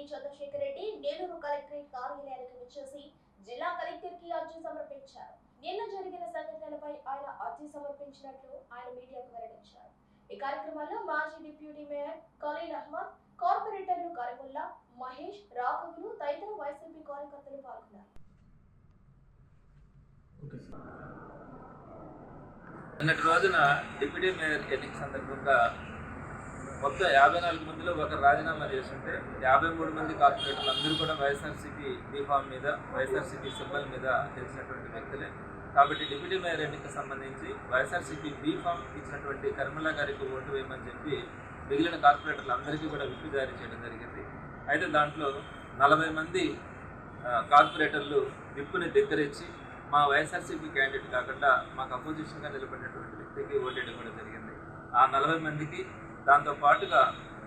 Nellore collectorate కార్యాలయానికి వచ్చేసి జిల్లా కలెక్టర్కి అర్జీ సమర్పించారు. నిన్న జరిగిన సంఘటనలపై ఆయన అర్జీ సమర్పించినట్లు ఆయన మీడియాకు వెల్లడించారు. ఈ కార్యక్రమంలో మాజీ డిప్యూటీ మేయర్ ఖలీల్ అహ్మద్ కార్పొరేటర్లు కరిముల్లా మహేష్ రాఘవులు తదితర వైసీపీ కార్యకర్తలు పాల్గొన్నారు. నిన్నటి రోజున డిప్యూటీ మేయర్ ఎన్నిక సందర్భంగా మొత్తం యాభై నాలుగు మందిలో ఒకరు రాజీనామా చేస్తుంటే యాభై మూడు మంది కార్పొరేటర్లు అందరూ కూడా వైఎస్ఆర్సీపీ బీఫామ్ మీద వైఎస్ఆర్సీపీ సింబల్ మీద తెలిసినటువంటి వ్యక్తులే. కాబట్టి డిప్యూటీ మేయర్ ఎన్నిక సంబంధించి వైఎస్ఆర్సీపీ బీఫామ్ ఇచ్చినటువంటి కర్మల గారికి ఓటు వేయమని చెప్పి మిగిలిన కార్పొరేటర్లు అందరికీ కూడా విప్పు జారీ చేయడం జరిగింది. అయితే దాంట్లో నలభై మంది కార్పొరేటర్లు విప్పుని దగ్గరించి మా వైఎస్ఆర్సీపీ క్యాండిడేట్ కాకుండా మాకు అపోజిషన్గా నిలబడినటువంటి వ్యక్తికి ఓటేయడం కూడా జరిగింది. ఆ నలభై మందికి దాంతో పాటుగా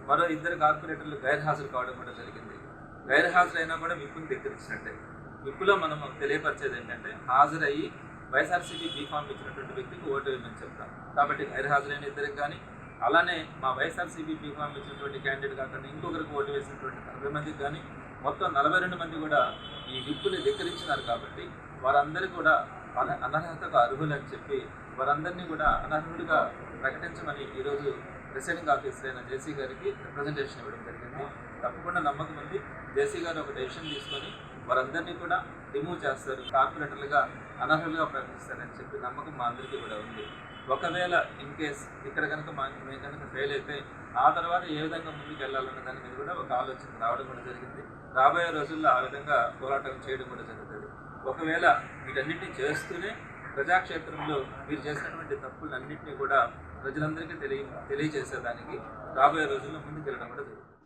మరో ఇద్దరు కార్పొరేటర్లు గైర్హాజరు కావడం కూడా జరిగింది. గైర్హాజరైనా కూడా విప్పుని దగ్గరించినట్టే విప్పులో మనం తెలియపరిచేది ఏంటంటే హాజరయ్యి వైఎస్ఆర్సీపీ బీఫామ్ ఇచ్చినటువంటి వ్యక్తికి ఓటు వేయమని చెప్తాం. కాబట్టి గైర్హాజరైన ఇద్దరికి కానీ అలానే మా వైఎస్ఆర్సీపీ బీఫామ్ ఇచ్చినటువంటి క్యాండిడేట్ కాకుండా ఇంకొకరికి ఓటు వేసినటువంటి నలభై మందికి కానీ మొత్తం నలభై రెండు మంది కూడా ఈ విప్పుని ధిక్కరించినారు కాబట్టి వారందరూ కూడా అనర్హతకు అర్హులు అర్హులని చెప్పి వారందరినీ కూడా అనర్హులుగా ప్రకటించమని ఈరోజు ప్రెసిడెంట్ ఆఫీసర్ అయిన జేసీ గారికి రిప్రజెంటేషన్ ఇవ్వడం జరిగింది. తప్పకుండా నమ్మకం ఉంది. జేసీ గారు ఒక డెసిషన్ తీసుకొని వారందరినీ కూడా రిమూవ్ చేస్తారు. కార్పొరేటర్లుగా అనర్హులుగా ప్రకటిస్తారని చెప్పి నమ్మకం మా అందరికీ కూడా ఉంది. ఒకవేళ ఇన్ కేస్ ఇక్కడ కనుక మా మేము కనుక ఫెయిల్ అయితే ఆ తర్వాత ఏ విధంగా ముందుకు వెళ్ళాలన్న దాని మీద కూడా ఒక ఆలోచన రావడం కూడా జరిగింది. రాబోయే రోజుల్లో ఆ విధంగా పోరాటం చేయడం కూడా జరుగుతుంది. ఒకవేళ వీటన్నిటిని చేస్తూనే ప్రజాక్షేత్రంలో మీరు చేసినటువంటి తప్పులన్నింటినీ కూడా ప్రజలందరికీ తెలియ తెలియజేసేదానికి రాబోయే రోజుల్లో ముందుకు వెళ్ళడం కూడా జరుగుతుంది.